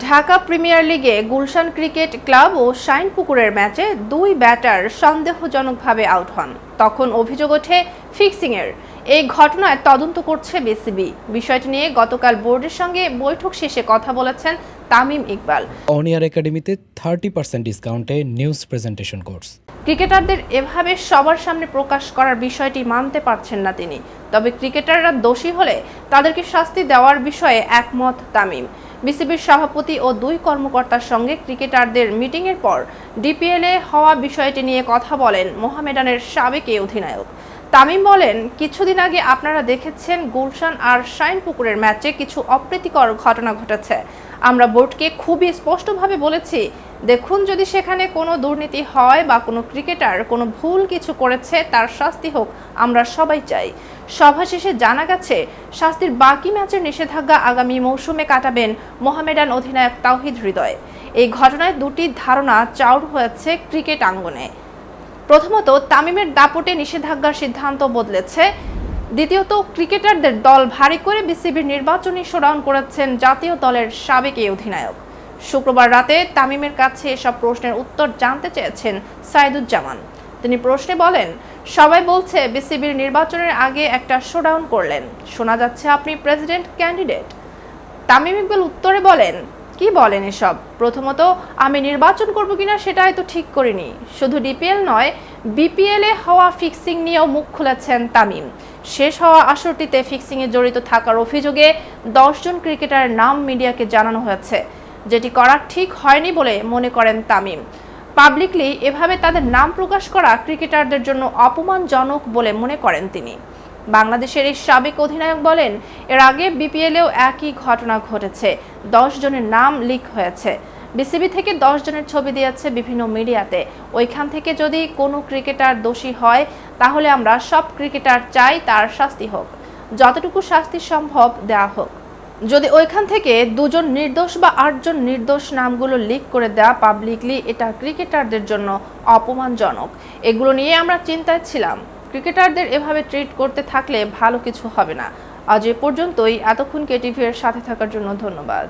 Dhaka premier লিগে Gulshan cricket club ও শাইনপুকুরের ম্যাচে দুই ব্যাটার সন্দেহজনকভাবে আউট হন। তখন অভিযোগ ওঠে ফিক্সিংয়ের। এই ঘটনায় তদন্ত করছে বিসিবি। বিষয়টি নিয়ে গতকাল বোর্ডের সঙ্গে বৈঠক শেষে কথা বলেছেন তামিম ইকবাল। অনিয়ার একাডেমিতে থার্টি পার্সেন্ট ডিসকাউন্টে নিউজ প্রেজেন্টেশন কোর্স। ক্রিকেটারদের এভাবে সবার সামনে প্রকাশ করার বিষয়টি মানতে পারছেন না তিনি। তবে ক্রিকেটাররা দোষী হলে তাদেরকে শাস্তি দেওয়ার বিষয়ে একমত তামিম। বিসিবির সভাপতি ও দুই কর্মকর্তার সঙ্গে ক্রিকেটারদের মিটিংয়ের পর ডিপিএলে হওয়া বিষয়টি নিয়ে কথা বলেন মোহামেডানের সাবেক এই অধিনায়ক। তামিম বলেন, কিছুদিন আগে আপনারা দেখেছেন গুলশান আর শাইন পুকুরের ম্যাচে কিছু অপ্রীতিকর ঘটনা ঘটেছে। আমরা বোর্ডকে খুবই স্পষ্টভাবে বলেছি, দেখুন যদি সেখানে কোনো দুর্নীতি হয় বা কোনো ক্রিকেটার কোনো ভুল কিছু করেছে, তার শাস্তি হোক, আমরা সবাই চাই। সভা শেষে জানা গেছে, শাস্তির বাকি ম্যাচের নিষেধাজ্ঞা আগামী মৌসুমে কাটাবেন মোহামেডান অধিনায়ক তাওহিদ হৃদয়। এই ঘটনায় দুটি ধারণা চাউর হয়েছে ক্রিকেট আঙ্গনে। প্রথমত, তামিমের দাপটে নিষেধাজ্ঞার সিদ্ধান্ত বদলেছে। দ্বিতীয়ত, ক্রিকেটারদের দল ভারী করে বিসিবির নির্বাচনী শোডাউন করেছেন জাতীয় দলের সাবেক এই অধিনায়ক। শুক্রবার রাতে তামিমের কাছে এসব প্রশ্নের উত্তর জানতে চেয়েছেন সাইদুজ্জামান। তিনি প্রশ্নে বলেন, সবাই বলছে বিসিবির নির্বাচনের আগে একটা শোডাউন করলেন। শোনা যাচ্ছে আপনি প্রেসিডেন্ট ক্যান্ডিডেট। তামিম ইকবাল উত্তরে বলেন কি বলেন এসব? প্রথমত, আমি নির্বাচন করব কিনা সেটাই তো ঠিক করিনি। শুধু ডিপিএল নয়, বিপিএল হওয়া ফিক্সিং নিয়েও মুখ খুলেছেন তামিম। শেষ হওয়া আসরটিতে ফিক্সিংয়ে জড়িত থাকার অভিযোগে দশজন ক্রিকেটারের নাম মিডিয়াকে জানানো হয়েছে, যেটি করা ঠিক হয়নি বলে মনে করেন তামিম। পাবলিকলি এভাবে তাদের নাম প্রকাশ করা ক্রিকেটারদের জন্য অপমানজনক বলে মনে করেন তিনি। বাংলাদেশের এই সাবেক অধিনায়ক বলেন, এর আগে বিপিএলেও একই ঘটনা ঘটেছে। দশ জনের নাম লিক হয়েছে। বিসিবি থেকে দশ জনের ছবি দিয়েছে বিভিন্ন মিডিয়াতে। ওইখান থেকে যদি কোনো ক্রিকেটার দোষী হয়, তাহলে আমরা সব ক্রিকেটার চাই তার শাস্তি হোক। যতটুকু শাস্তি সম্ভব দেওয়া হোক। যদি ওইখান থেকে দুজন নির্দোষ বা আটজন নির্দোষ নামগুলো লিক করে দেওয়া পাবলিকলি, এটা ক্রিকেটারদের জন্য অপমানজনক। এগুলো নিয়ে আমরা চিন্তায় ছিলাম। ক্রিকেটারদের এভাবে ট্রিট করতে থাকলে ভালো কিছু হবে না। আজ এ পর্যন্তই। এতক্ষণ কেটিভি এর সাথে থাকার জন্য ধন্যবাদ।